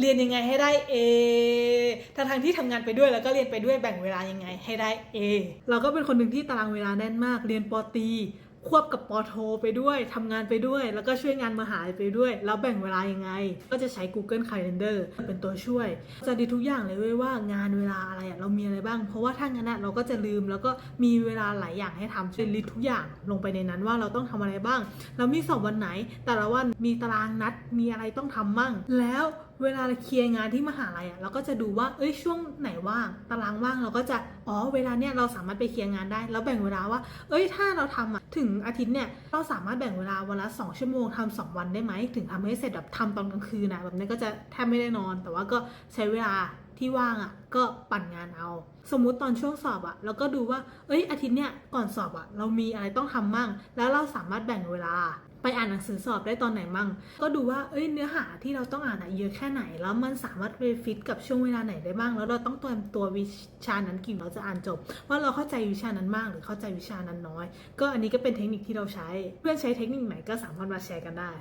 เรียนยังไงให้ได้ A ทั้งทางที่ทำงานไปด้วยแล้วก็เรียนไปด้วยแบ่งเวลายังไงให้ได้ A เราก็เป็นคนหนึ่งที่ตารางเวลาแน่นมาก เรียนปอตีควบกับปอโทไปด้วยทำงานไปด้วย แล้วก็ช่วยงานมหาลัยไปด้วย แล้วแบ่งเวลายังไง ก็จะใช้ Google Calendar เป็นตัวช่วย จะดีทุกอย่างเลยเว้ยว่างานเวลาอะไรเรามีอะไรบ้าง เพราะว่าถ้างั้นอะเราก็จะลืมแล้วก็มีเวลาหลายอย่างให้ทำช่วยลิสทุกอย่างลงไปในนั้นว่าเราต้องทำอะไรบ้าง เรามีสอบวันไหน แต่ละวันมีตารางนัดมีอะไรต้องทำมั่ง แล้ว เวลาเคลียร์งานที่มหาลัยอะเราก็จะดูว่าเอ้ยช่วงไหนว่างตารางว่างเราก็จะอ๋อเวลาเนี้ยเราสามารถไปเคลียร์งานได้ แล้วแบ่งเวลาว่า เอ้ยถ้าเราทำอะถึงอาทิตย์เนี่ยเราสามารถแบ่งเวลาวันละ2ชั่วโมงทำสองวันได้ไหมถึงทำให้เสร็จแบบทำตอนกลางคืนนะแบบนี้ก็จะแทบไม่ได้นอน แต่ว่าก็ใช้เวลา ที่ว่างอะก็ปั่นงานเอา สมมุติตอนช่วงสอบอะเราก็ดูว่า เอ้ยอาทิตย์เนี้ยก่อนสอบอะเรามีอะไรต้องทำมั่ง แล้วเราสามารถแบ่งเวลา ไปอ่านหนังสือสอบได้ตอนไหนมั่ง ก็ดูว่าเอ้ยเนื้อหาที่เราต้องอ่านอะเยอะแค่ไหน แล้วมันสามารถไปฟิตกับช่วงเวลาไหนได้บ้าง แล้วเราต้องเตรียมตัววิชานั้นกี่เราจะอ่านจบ ว่าเราเข้าใจวิชานั้นมาก หรือเข้าใจวิชานั้นน้อย ก็อันนี้ก็เป็นเทคนิคที่เราใช้ เพื่อนใช้เทคนิคไหนก็สามารถมาแชร์กันได้